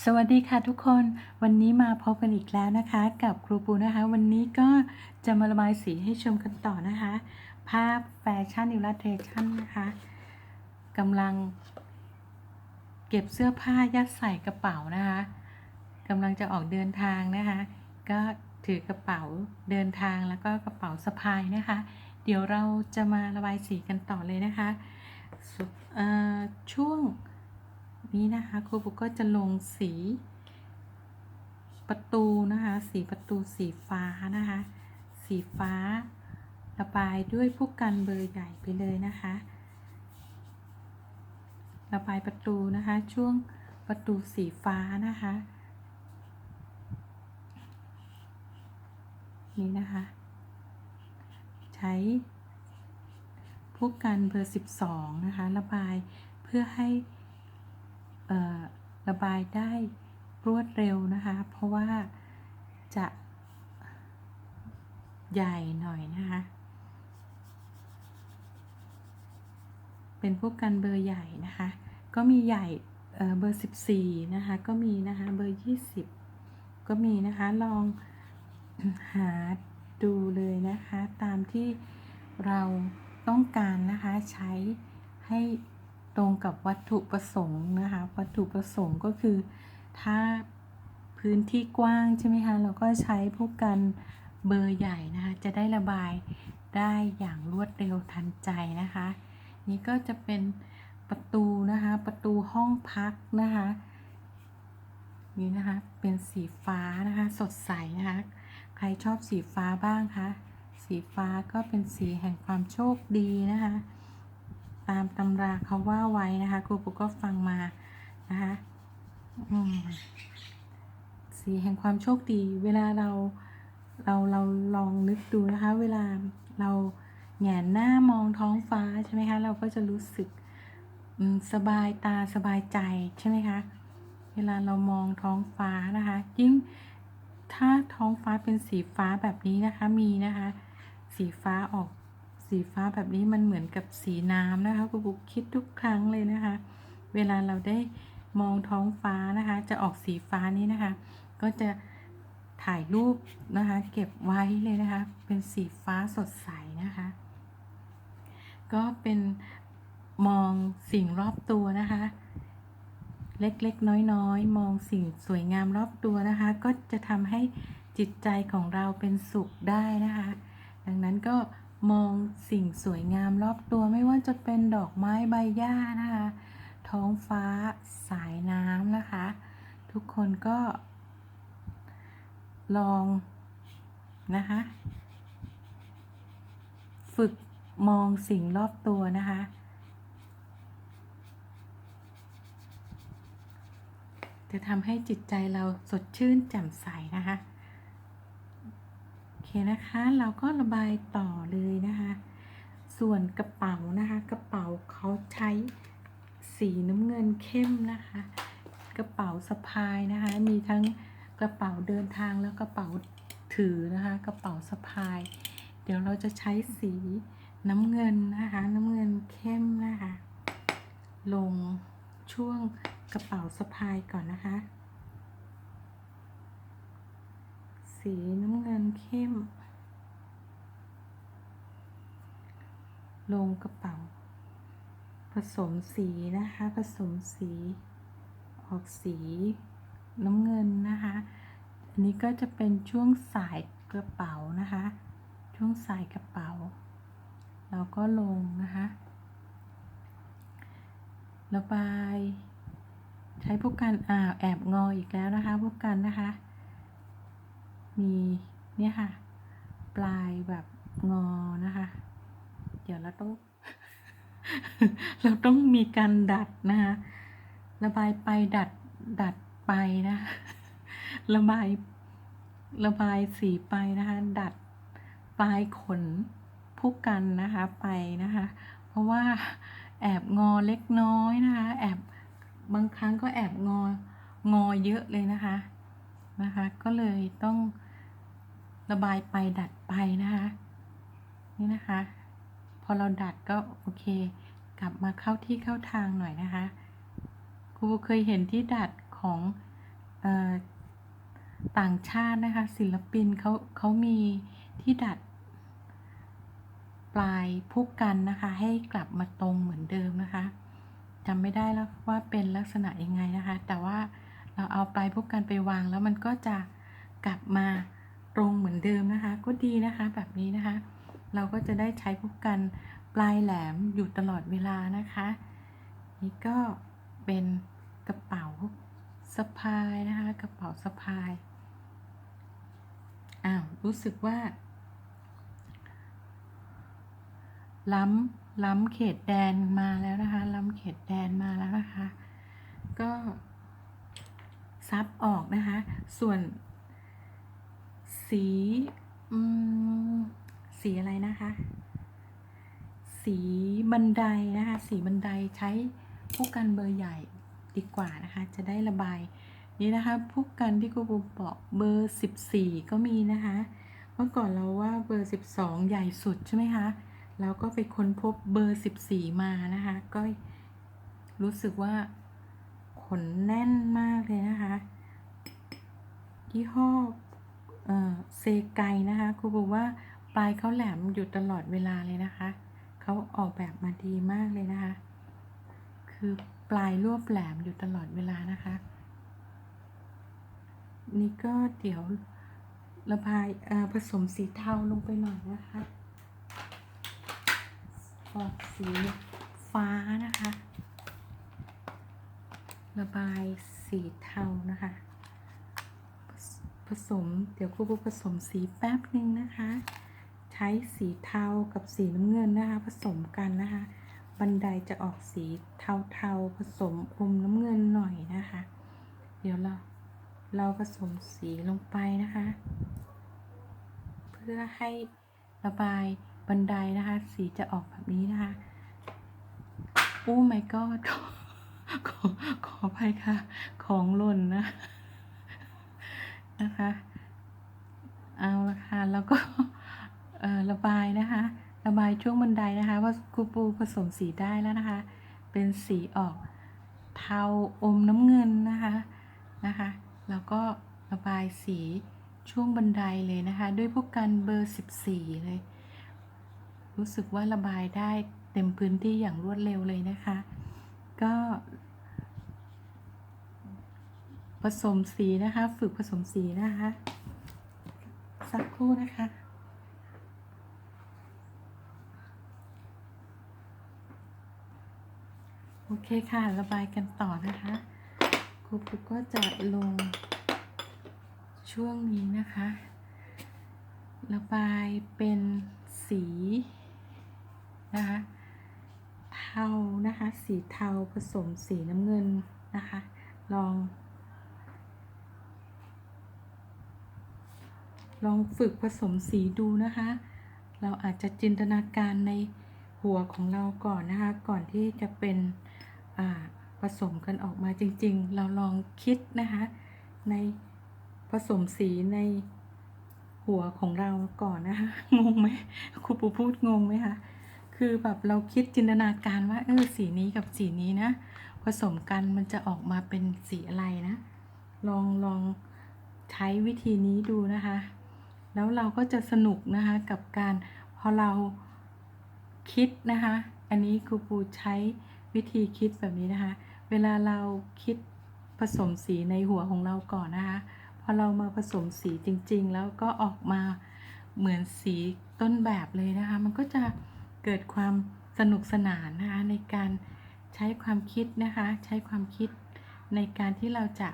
สวัสดีค่ะทุกคนวันนี้มาพบกันอีกแล้วนะคะ กับครูปูนะคะ วันนี้ก็จะมาระบายสีให้ชมกันต่อนะคะ ภาพแฟชั่นอิลลัสเทชันนะคะกำลัง เก็บเสื้อผ้ายัดใส่กระเป๋านะคะกำลังจะออกเดินทางนะคะ ก็ถือกระเป๋าเดินทางแล้วก็กระเป๋าสะพายนะคะ เดี๋ยวเราจะมาระบายสีกันต่อเลยนะคะช่วง นี้นะคะครูปุ๊กก็จะลงสี ประตูนะคะ สีประตูสีฟ้านะคะ สีฟ้า ระบายด้วยผู้กันเบอร์ใหญ่ไปเลยนะคะ ระบายประตูนะคะ ช่วงประตูสีฟ้านะคะ นี่นะคะ ใช้ผู้กันเบอร์ 12 นะคะ ระบายเพื่อให้ ระบายได้รวดเร็วนะคะ เพราะว่าจะใหญ่หน่อยนะคะ เป็นพวกกันเบอร์ใหญ่นะคะ ก็มีใหญ่เอ่อเบอร์ 14 นะคะ ก็มีนะคะเบอร์ 20 ก็มีนะคะลองหาดูเลยนะคะ ตามที่เราต้องการนะคะใช้ให้ ตรงกับวัตถุประสงค์นะคะ วัตถุประสงค์ก็คือ ถ้าพื้นที่กว้างใช่ไหมคะเราก็ใช้พวกกันเบอร์ใหญ่นะคะ จะได้ระบายได้อย่างรวดเร็วทันใจนะคะ นี่ก็จะเป็นประตูนะคะ ประตูห้องพักนะคะนี่นะคะเป็นสีฟ้านะคะ สดใสนะคะ ใครชอบสีฟ้าบ้างคะสีฟ้าก็เป็นสีแห่งความโชคดีนะคะ ตามตำราเขาว่าไว้นะคะครูปุ๊กก็ฟังมานะคะสีแห่งความโชคดี เวลาเราเราเราลองนึกดูนะคะ เวลาเราแหงนหน้ามองท้องฟ้าใช่ไหมคะ เราก็จะรู้สึกสบายตาสบายใจใช่ไหมคะ เวลาเรามองท้องฟ้านะคะ ยิ่งถ้าท้องฟ้าเป็นสีฟ้าแบบนี้นะคะมีนะคะ สีฟ้าออก สีฟ้าแบบนี้มันเหมือนกับสีน้ำนะคะครูบุ๊กคิดทุกครั้งเลยนะคะ เวลาเราได้มองท้องฟ้านะคะ จะออกสีฟ้านี้นะคะ ก็จะถ่ายรูปนะคะ เก็บไว้เลยนะคะ เป็นสีฟ้าสดใสนะคะ ก็เป็นมองสิ่งรอบตัวนะคะ เล็กๆ น้อยๆ มองสิ่งสวยงามรอบตัวนะคะ ก็จะทำให้จิตใจของเราเป็นสุขได้นะคะ ดังนั้นก็ มองสิ่งสวยงามรอบตัวไม่ว่าจะเป็นดอกไม้ใบหญ้านะคะ ท้องฟ้าสายน้ำนะคะ ทุกคนก็ ลองนะคะ ฝึกมองสิ่งรอบตัวนะคะจะทำให้จิตใจเราสดชื่นแจ่มใสนะคะ คนะคะ เราก็ระบายต่อเลยนะคะ ส่วนกระเป๋านะคะ กระเป๋าเขาใช้สีน้ำเงินเข้มนะคะ กระเป๋าสะพายนะคะ มีทั้งกระเป๋าเดินทางแล้วกระเป๋าถือนะคะ กระเป๋าสะพาย เดี๋ยวเราจะใช้สีน้ำเงินนะคะ น้ำเงินเข้มนะคะ ลงช่วงกระเป๋าสะพายก่อนนะคะ สีน้ำเงินเข้ม ลงกระเป๋า ผสมสีนะคะ ผสมสี ออกสีน้ำเงินนะคะ อันนี้ก็จะเป็นช่วงสายกระเป๋านะคะ ช่วงสายกระเป๋า เราก็ลงนะคะระบาย ใช้พวกกันอ่าแอบงออีกแล้วนะคะ พวกกันนะคะ มีเนี่ยค่ะ ปลายแบบงอนะคะ เดี๋ยวเราต้อง เราต้องมีการดัดนะคะระบายไปดัดดัดไปนะระบายระบายสีไปนะคะ ดัดปลายขนผู้กันนะคะไปนะคะ เพราะว่าแอบงอเล็กน้อยนะคะ แอบบางครั้งก็แอบงองอเยอะเลยนะคะ นะคะ ก็เลยต้องระบายไปดัดไปนะคะ นี่นะคะ พอเราดัดก็โอเค กลับมาเข้าที่เข้าทางหน่อยนะคะ ครูเคยเห็นที่ดัดของออต่างชาตินะคะ ศิลปินเขาเขามีที่ดัดปลายผู้กันนะคะ ให้กลับมาตรงเหมือนเดิมนะคะจำไม่ได้แล้วว่าเป็นลักษณะยังไงนะคะ แต่ว่า เราเอาปลายผู้กันไปวางแล้วมันก็จะกลับมาตรงเหมือนเดิมนะคะ ก็ดีนะคะแบบนี้นะคะ เราก็จะได้ใช้ผู้กันปลายแหลมอยู่ตลอดเวลานะคะ นี่ก็เป็นกระเป๋าสะพายนะคะ กระเป๋าสะพายอ้าวรู้สึกว่า ล้ำล้ำเขตแดนมาแล้วนะคะ ล้ำเขตแดนมาแล้วนะคะ ก็ ซับออกนะคะ ส่วน สีสีอะไรนะคะ สีบันไดนะคะ สีบันไดใช้ผู้กันเบอร์ใหญ่ดีกว่านะคะ จะได้ระบายนี่นะคะผู้กันที่ครูบูบอกเบอร์ 14 ก็มีนะคะ เมื่อก่อนเราว่าเบอร์ 12 ใหญ่สุดใช่ไหมคะแล้วก็ไปค้นพบเบอร์ 14 มานะคะ ก็รู้สึกว่า นแน่นมากเลยนะคะยี่ห้อเออเซไกนะคะครูบอกว่าปลายเขาแหลมอยู่ตลอดเวลาเลยนะคะ เขาออกแบบมาดีมากเลยนะคะ คือปลายรวบแหลมอยู่ตลอดเวลานะคะ นี่ก็เดี๋ยวระบายผสมสีเทาลงไปหน่อยนะคะออกสีฟ้านะคะ ระบายสีเทานะคะ ผสมเดี๋ยวครูผสมสีแป๊บหนึ่งนะคะ ใช้สีเทากับสีน้ำเงินนะคะ ผสมกันนะคะ บันไดจะออกสีเทาๆผสมอมน้ำเงินหน่อยนะคะ เดี๋ยวเราเราผสมสีลงไปนะคะ เพื่อให้ระบายบันไดนะคะ สีจะออกแบบนี้นะคะ โอ้ my god ขอขอภัยค่ะ ของหล่นนะนะคะ เอาละค่ะ แล้วก็ระบายนะคะ ระบายช่วงบันไดนะคะ ว่าครูปูผสมสีได้แล้วนะคะ เป็นสีออกเทาอมน้ำเงินนะคะนะคะ แล้วก็ระบายสีช่วงบันไดเลยนะคะ ด้วยพวกกันเบอร์ 14 เลย รู้สึกว่าระบายได้เต็มพื้นที่อย่างรวดเร็วเลยนะคะ ก็ ผสมสีนะคะ ฝึกผสมสีนะคะ สักครู่นะคะโอเคค่ะ ระบายกันต่อนะคะครูปุ๊กก็จะลงช่วงนี้นะคะ ระบายเป็นสีนะคะเทานะคะ สีเทาผสมสีน้ำเงินนะคะ ลอง ลองฝึกผสมสีดูนะคะ เราอาจจะจินตนาการในหัวของเราก่อนนะคะ ก่อนที่จะเป็นผสมกันออกมาจริง ๆ เราลองคิดนะคะ ในผสมสีในหัวของเราก่อนนะคะ งงไหมครูปูพูดงงไหมคะคือแบบเราคิดจินตนาการว่าเออสีนี้กับสีนี้นะ ผสมกันมันจะออกมาเป็นสีอะไรนะ ลองลองใช้วิธีนี้ดูนะคะ แล้วเราก็จะสนุกนะคะกับการพอเราคิดนะคะ อันนี้ครูปูใช้วิธีคิดแบบนี้นะคะ เวลาเราคิดผสมสีในหัวของเราก่อนนะคะ พอเรามาผสมสีจริง ๆ แล้วก็ออกมาเหมือนสีต้นแบบเลยนะคะ มันก็จะเกิดความสนุกสนานนะคะในการใช้ความคิดนะคะ ใช้ความคิดในการที่เราจะ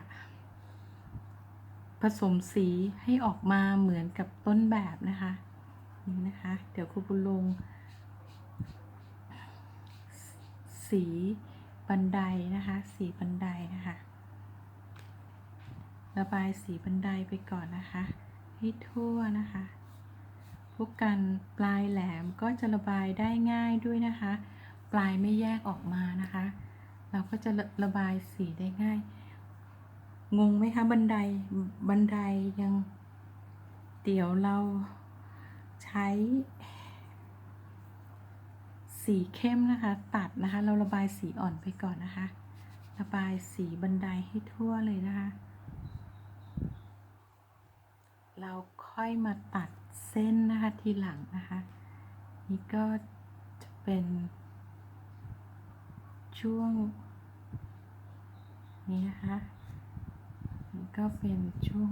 ผสมสีให้ออกมาเหมือนกับต้นแบบนะคะนี่นะคะ เดี๋ยวครูบุญลง สีบันไดนะคะ สีบันไดนะคะ ระบายสีบันไดไปก่อนนะคะ ให้ทั่วนะคะพวกกันปลายแหลมก็จะระบายได้ง่ายด้วยนะคะ ปลายไม่แยกออกมานะคะ เราก็จะระระบายสีได้ง่าย งงไหมคะบันไดบันไดยัง เดี๋ยวเราใช้สีเข้มนะคะ ตัดนะคะ เราระบายสีอ่อนไปก่อนนะคะ ระบายสีบันไดให้ทั่วเลยนะคะ เราค่อยมาตัดเส้นนะคะทีหลังนะคะ นี่ก็จะเป็นช่วงนี้นะคะ ก็เป็นช่วง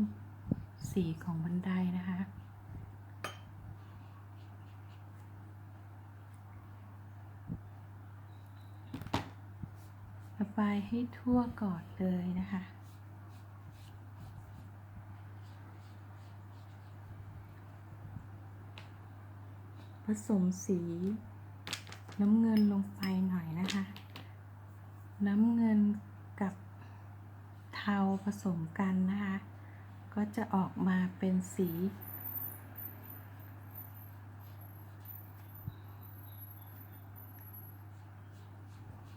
สีของบันไดนะคะ ระบายให้ทั่วก่อนเลยนะคะผสมสีน้ำเงินลงไปหน่อยนะคะ น้ำเงิน ทาผสมกันนะคะ ก็จะออกมาเป็นสี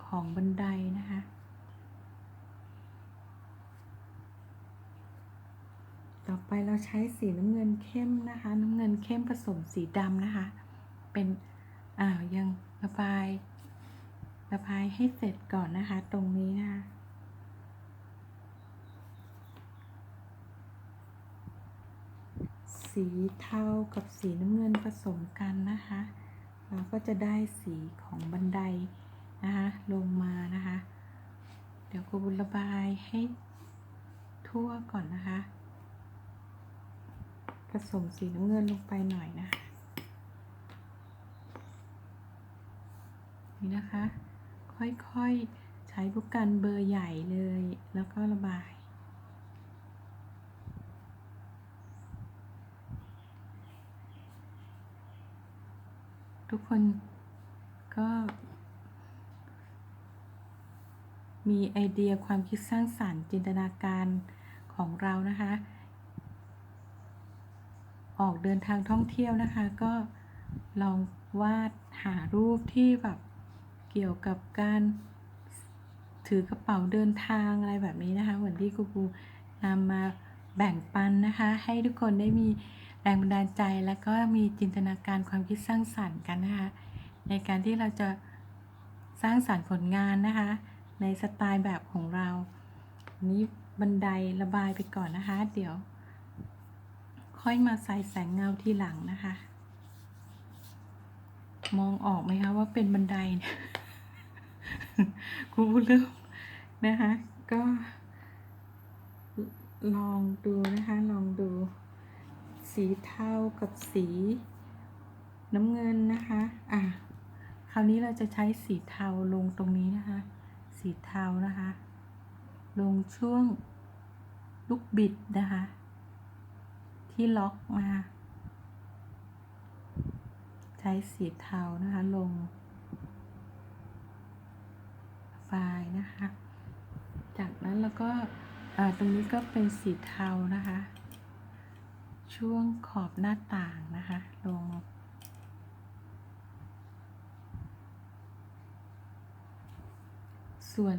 ของบันไดนะคะต่อไปเราใช้สีน้ำเงินเข้มนะคะ น้ำเงินเข้มผสมสีดำนะคะ เป็นอ่าวยังระบาย ระบายให้เสร็จก่อนนะคะ ตรงนี้นะคะ สีเทากับสีน้ำเงินผสมกันนะคะ เราก็จะได้สีของบันไดนะคะลงมานะคะ เดี๋ยวครูบุญระบายให้ทั่วก่อนนะคะ ผสมสีน้ำเงินลงไปหน่อยนะคะ นี่นะคะ ค่อยๆใช้ผู้กันเบอร์ใหญ่เลยแล้วก็ระบาย ทุกคนก็ มีไอเดียความคิดสร้างสรรค์จินตนาการของเรานะคะ ออกเดินทางท่องเที่ยวนะคะ ก็ลองวาดหารูปที่แบบเกี่ยวกับการถือกระเป๋าเดินทางอะไรแบบนี้นะคะ เหมือนที่ครูปูนำมาแบ่งปันนะคะ ให้ทุกคนได้มี แรงบันดาลใจแล้วก็มีจินตนาการความคิดสร้างสรรค์กันนะคะ ในการที่เราจะสร้างสรรค์ผลงานนะคะ ในสไตล์แบบของเรานนี้บันไดระบายไปก่อนนะคะ เดี๋ยว ค่อยมาใส่แสงเงาทีหลังนะคะ มองออกไหมคะว่าเป็นบันไดเนี่ยครูเริ่มนะคะ ก็ลองดูนะคะ ลองดู สีเทากับสีน้ำเงินนะคะ อะ คราวนี้เราจะใช้สีเทาลงตรงนี้นะคะ สีเทานะคะ ลงช่วงลูกบิดนะคะ ที่ล็อกมา ใช้สีเทานะคะลงไฟล์นะคะ จากนั้นแล้วก็อ่าตรงนี้ก็เป็นสีเทานะคะ ช่วงขอบหน้าต่างนะคะ ลง ส่วน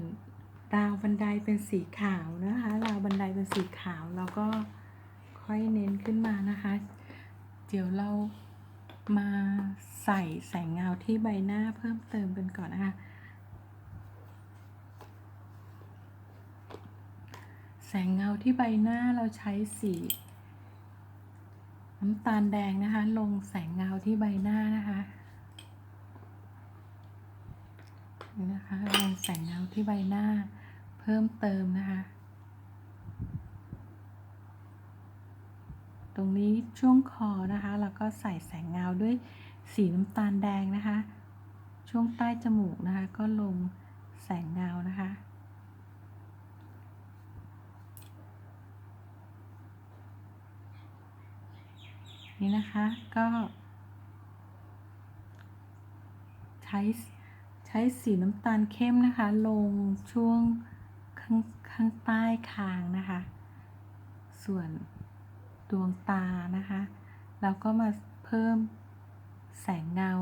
ราวบันไดเป็นสีขาวนะคะราวบันไดเป็นสีขาวแล้วก็ค่อยเน้นขึ้นมานะคะ เดี๋ยวเรามาใส่แสงเงาที่ใบหน้าเพิ่มเติมกันก่อนนะคะแสงเงาที่ใบหน้าเราใช้สี น้ำตาลแดงนะคะ ลงแสงเงาที่ใบหน้านะคะนี่นะคะลงแสงเงาที่ใบหน้า เพิ่มเติมนะคะ ตรงนี้ช่วงคอนะคะแล้วก็ใส่แสงเงาด้วยสีน้ำตาลแดงนะคะ ช่วงใต้จมูกนะคะ ก็ลงแสงเงานะคะ นี่นะคะก็ใช้ใช้สีน้ำตาลเข้มนะคะ ลงช่วงข้างข้างใต้คางนะคะ ส่วนดวงตานะคะแล้วก็มาเพิ่มแสงเงา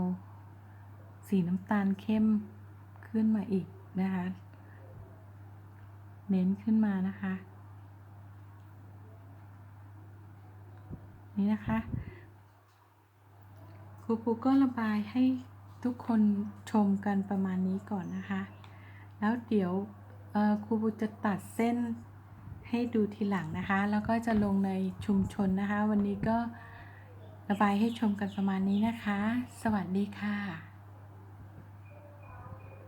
สีน้ำตาลเข้มขึ้นมาอีกนะคะ เน้นขึ้นมานะคะ นี่นะคะ รูปูก็ระบายให้ทุกคนชมกันประมาณนี้ก่อนนะคะ แล้วเดี๋ยวครูปูจะตัดเส้นให้ดูทีหลังนะคะ แล้วก็จะลงในชุมชนนะคะ วันนี้ก็ระบายให้ชมกันประมาณนี้นะคะ สวัสดีค่ะ